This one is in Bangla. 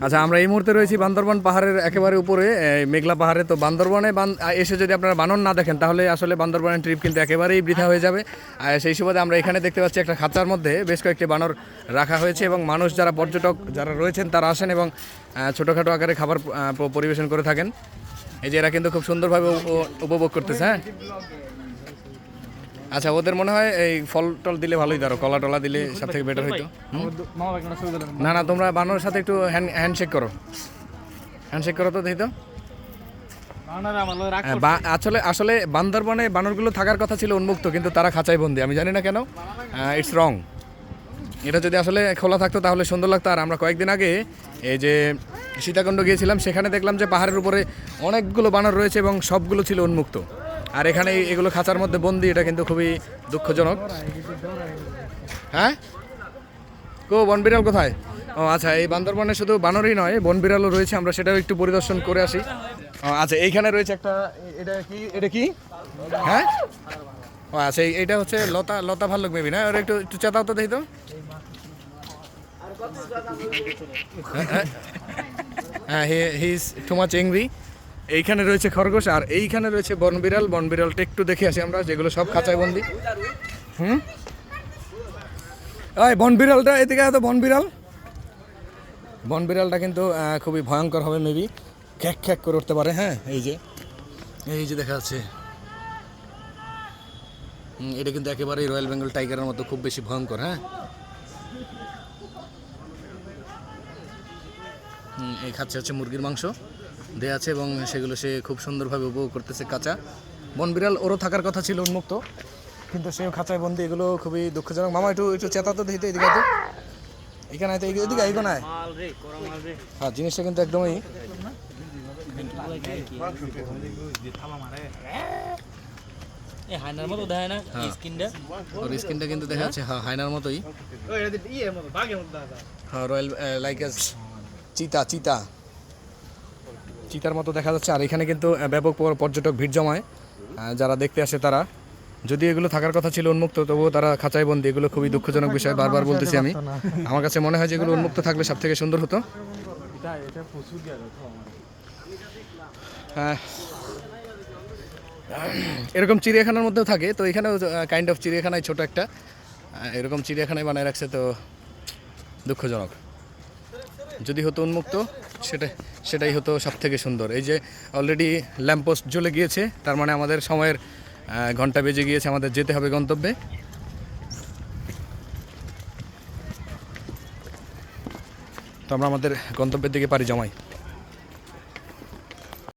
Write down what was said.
আচ্ছা আমরা এই মুহূর্তে রয়েছি বান্দরবান পাহাড়ের একেবারে উপরে মেঘলা পাহাড়ে। তো বান্দরবানে বান- এসে যদি আপনারা বানর না দেখেন, তাহলে আসলে বান্দরবানের ট্রিপ কিন্তু একেবারেই বৃথা হয়ে যাবে। আর সেই সুবাদে আমরা এখানে দেখতে পাচ্ছি একটা খাঁচার মধ্যে বেশ কয়েকটি বানর রাখা হয়েছে এবং মানুষ যারা পর্যটক যারা রয়েছেন, তারা আসেন এবং ছোটোখাটো আকারে খাবার পরিবেশন করে থাকেন। এই যে এরা কিন্তু খুব সুন্দরভাবে উপ- উপভোগ করতেছে হ্যাঁ? আচ্ছা ওদের মনে হয় এই ফল টল দিলে ভালোই ধরো কলা টলা দিলে সব থেকে বেটার হইতো না না তোমরা বানরের সাথে একটু হ্যান্ড হ্যান্ডশেক করো। হ্যান্ডশেক করো তো দেখি তো। হ্যাঁ, আসলে আসলে বান্দরবনে বানরগুলো থাকার কথা ছিল উন্মুক্ত কিন্তু তারা খাঁচাই বন্দি আমি জানি না কেন। ইটস রং এটা যদি আসলে খোলা থাকতো তাহলে সুন্দর লাগতো। আর আমরা কয়েকদিন আগে এই যে সীতাকুণ্ড গিয়েছিলাম সেখানে দেখলাম যে পাহাড়ের উপরে অনেকগুলো বানর রয়েছে এবং সবগুলো ছিল উন্মুক্ত। আর এখানে এগুলো খাঁচার মধ্যে বন্দি, এটা কিন্তু খুবই দুঃখজনক। হ্যাঁ? কো বন বিড়াল কোথায়? ও আচ্ছা এই বান্দরবনে শুধু বানরই নয় বন বিড়ালও রয়েছে, আমরা সেটাও একটু পরিদর্শন করে আসি। আচ্ছা এইখানে রয়েছে একটা, এটা কি এটা কি? হ্যাঁ? ও আচ্ছা এই- এইটা হচ্ছে লতা লতা ভাল্লুক মেবি, না? ওরা একটু একটু চেতাও তো দেখি তো। হ্যাঁ he is too much angry. এইখানে রয়েছে খরগোশ আর এইখানে রয়েছে বন বিড়াল বনবিড়াল। বনবিড়ালটা একটু দেখে আসি আমরা, যেগুলো সব খাঁচায় বন্দি হুম? ওই বনবিড়ালটা, এদিকে এত বনবিড়াল। বনবিড়ালটা কিন্তু খুবই ভয়ঙ্কর হবে মেবি খ্যাক খ্যাক করে উঠতে পারে হ্যাঁ? এই যে। এই যে দেখা যাচ্ছে। এটা কিন্তু একেবারেই রয়্যাল বেঙ্গল টাইগারের মতো, খুব বেশি ভয়ঙ্কর হ্যাঁ? এই খাচ্ছে হচ্ছে মুরগির মাংস। দেয়া আছে এবং সেগুলো সে খুব সুন্দরভাবে উপভোগ করতেছে কাঁচা। বন বিড়াল ওরও থাকার কথা ছিল উন্মুক্ত কিন্তু সেও খাঁচায় বন্দি এগুলো খুবই দুঃখজনক। মামা একটু একটু চেতা তো দেখি এদিকে তো। এখানে তো এদিকে এদিকে নাই হ্যাঁ জিনিসটা কিন্তু একদমই এই হায়নার মতো দেখায় না হ্যাঁ। স্কিনটা? ওর স্কিনটা কিন্তু দেখা যাচ্ছে হ্যাঁ হায়নার মতোই। হ্যাঁ রয়্যাল লাইক চিতা চিতা। চিতার মতো দেখা যাচ্ছে। আর এখানে কিন্তু ব্যাপক পর্যটক ভিড় জমায়। যারা দেখতে আসে তারা। যদি এগুলো থাকার কথা ছিল উন্মুক্ত তবুও তারা খাঁচায় বন্দি এগুলো খুবই দুঃখজনক বিষয় বারবার বলতেছি আমি। আমার কাছে মনে হয় যে এগুলো উন্মুক্ত থাকলে সব থেকে সুন্দর হতো। হ্যাঁ এরকম চিড়িয়াখানার মধ্যেও থাকে তো এখানেও কাইন্ড অফ চিড়িয়াখানায় ছোট একটা। এরকম চিড়িয়াখানায় বানায় রাখছে তো দুঃখজনক। যদি হতো উন্মুক্ত সেটা সেটাই হতো সব থেকে সুন্দর। এই যে অলরেডি ল্যাম্পোস্ট জ্বলে গিয়েছে, তার মানে আমাদের সময়ের ঘণ্টা বেজে গিয়েছে, আমাদের যেতে হবে গন্তব্যে। তো আমরা আমাদের গন্তব্যের দিকে পারি জমাই।